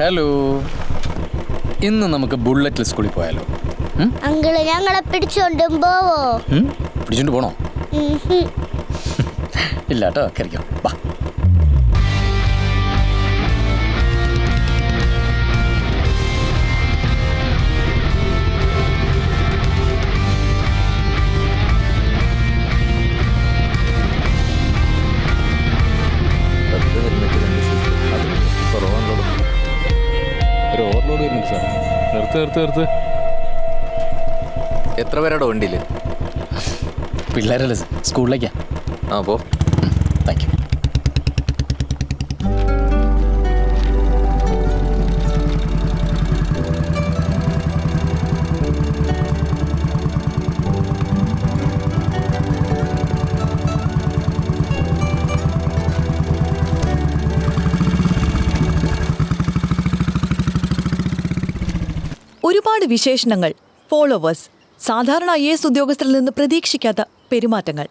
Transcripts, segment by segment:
Hello ഇന്ന് നമുക്ക് ബുള്ളറ്റിൽ സ്കൂളിൽ പോയാലോ? അങ്കിൾ ഞങ്ങളെ പിടിച്ചോണ്ടും പോവോ? പിടിച്ചോണ്ട് പോണോ. ഇല്ല കേട്ടോ കറിക്കാം വാ ഒരു ഓവർലോഡ് വരുന്നുണ്ട് സാർ നിർത്ത് നിർത്ത് നിർത്ത്. എത്ര പേരാടോ വണ്ടിയിൽ പിള്ളേരല്ലേ സ്കൂളിലേക്കാ. ആ പോ. താങ്ക് യു ഒരുപാട് വിശേഷണങ്ങൾ ഫോളോവേഴ്സ് സാധാരണ ഐ എസ് ഉദ്യോഗസ്ഥരിൽ നിന്ന് പ്രതീക്ഷിക്കാത്ത പെരുമാറ്റങ്ങൾ.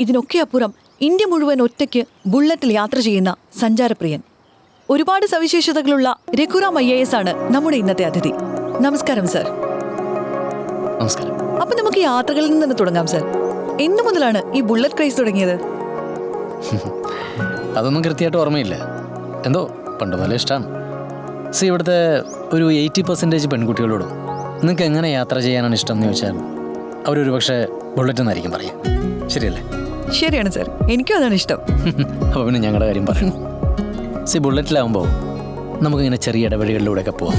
ഇതിനൊക്കെ അപ്പുറം ഇന്ത്യ മുഴുവൻ ഒറ്റയ്ക്ക് ബുള്ളറ്റിൽ യാത്ര ചെയ്യുന്ന സഞ്ചാരപ്രിയൻ. ഒരുപാട് സവിശേഷതകളുള്ള രഘുറാം ഐ എ എസ് ആണ് നമ്മുടെ ഇന്നത്തെ അതിഥി. നമസ്കാരം സർ. നമസ്കാരം. അപ്പൊ നമുക്ക് യാത്രകളിൽ നിന്ന് തന്നെ തുടങ്ങാം സർ. എന്നു മുതലാണ് ഈ ബുള്ളറ്റ് ക്രൈസ് തുടങ്ങിയത്? അതൊന്നും കൃത്യമായിട്ട് ഓർമ്മയില്ല. എന്തോ പണ്ട് പോലെ ഇഷ്ടമാണ് സി ഇവിടുത്തെ ഒരു എയ്റ്റി പെർസെന്റേജ് പെൺകുട്ടികളോടും നിങ്ങൾക്ക് എങ്ങനെ യാത്ര ചെയ്യാനാണ് ഇഷ്ടം എന്ന് ചോദിച്ചാൽ അവരൊരു പക്ഷേ ബുള്ളറ്റ് എന്നായിരിക്കും പറയാം ശരിയല്ലേ? ശരിയാണ് സാർ. എനിക്കും അതാണ് ഇഷ്ടം. അപ്പോൾ പിന്നെ ഞങ്ങളുടെ കാര്യം പറയണം സി ബുള്ളറ്റിലാവുമ്പോൾ നമുക്കിങ്ങനെ ചെറിയ ഇടവഴികളിലൂടെയൊക്കെ പോവാം.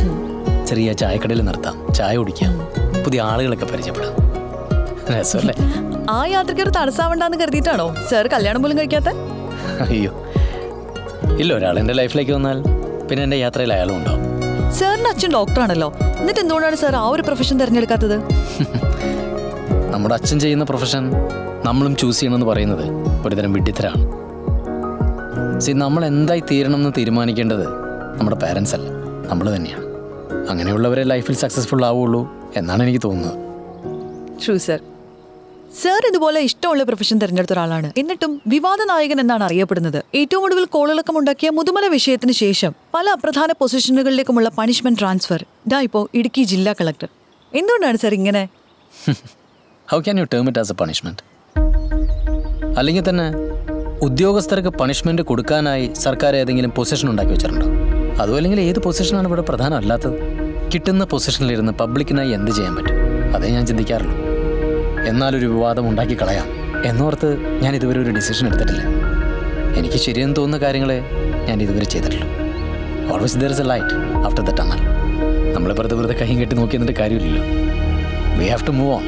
ചെറിയ ചായക്കടയിൽ നിർത്താം. ചായ കുടിക്കാം. പുതിയ ആളുകളൊക്കെ പരിചയപ്പെടാം. രസമല്ലേ? ആ യാത്രക്കാർ തടസ്സാവണ്ടെന്ന് കരുതിയിട്ടാണോ? സർ കല്യാണം പോലും കഴിക്കാത്ത? അയ്യോ. ഇല്ല ഒരാൾ എന്റെ ലൈഫിലേക്ക് വന്നാൽ പിന്നെ എന്റെ യാത്രയിൽ അയാളും ഉണ്ടാവും. സാറിന്റെ അച്ഛൻ ഡോക്ടറാണല്ലോ. എന്നിട്ട് എന്തുകൊണ്ടാണ് സാർ ആ ഒരു പ്രൊഫഷൻ തിരഞ്ഞെടുക്കാത്തത്? നമ്മുടെ അച്ഛൻ ചെയ്യുന്ന പ്രൊഫഷൻ നമ്മളും ചൂസ് ചെയ്യണമെന്ന് പറയുന്നത് ഒരുതരം വിഡ്ഢിത്തരാണ്. സി നമ്മൾ എന്തായി തീരണം എന്ന് തീരുമാനിക്കേണ്ടത് നമ്മുടെ പാരൻസ് അല്ല. നമ്മൾ തന്നെയാണ്. അങ്ങനെയുള്ളവരെ ലൈഫിൽ സക്സസ്ഫുൾ ആവുള്ളൂ എന്നാണ് എനിക്ക് തോന്നുന്നത്. ട്രൂ സർ സർ ഇതുപോലെ ഇഷ്ടമുള്ള പ്രൊഫഷൻ തിരഞ്ഞെടുത്ത ഒരാളാണ്. എന്നിട്ടും വിവാദ നായകൻ എന്നാണ് അറിയപ്പെടുന്നത്. ഏറ്റവും ഒടുവിൽ കോളിളക്കം ഉണ്ടാക്കിയ മുതുമല വിഷയത്തിന് ശേഷം പല അപ്രധാന പൊസിഷനുകളിലേക്കുമുള്ള പണിഷ്മെന്റ് ട്രാൻസ്ഫർ ഇതാ ഇപ്പോൾ ഇടുക്കി ജില്ലാ കളക്ടർ. എന്തുകൊണ്ടാണ് സർ ഇങ്ങനെ? How can you term it as a punishment അല്ലെങ്കിൽ തന്നെ ഉദ്യോഗസ്ഥർക്ക് പണിഷ്മെന്റ് കൊടുക്കാനായി സർക്കാർ ഏതെങ്കിലും പൊസിഷൻ ഉണ്ടാക്കി വെച്ചിട്ടുണ്ടോ? അതോ അല്ലെങ്കിൽ ഏത് പൊസിഷനാണ് ഇവിടെ പ്രധാനമല്ലാത്തത് കിട്ടുന്ന പൊസിഷനിലിരുന്ന് പബ്ലിക്കിനായി എന്ത് ചെയ്യാൻ പറ്റും? അതേ ഞാൻ ചിന്തിക്കാറുള്ളൂ. എന്നാലൊരു വിവാദം ഉണ്ടാക്കി കളയാം. എന്നോർത്ത് ഞാൻ ഇതുവരെ ഒരു ഡിസിഷൻ എടുത്തിട്ടില്ല. എനിക്ക് ശരിയെന്ന് തോന്നുന്ന കാര്യങ്ങളെ ഞാൻ ഇതുവരെ ചെയ്തിട്ടുള്ളൂ always there is a light after the tunnel നമ്മളെ വെറുതെ വെറുതെ കൈയും കെട്ടി നോക്കി കാര്യമില്ലല്ലോ. We have to move on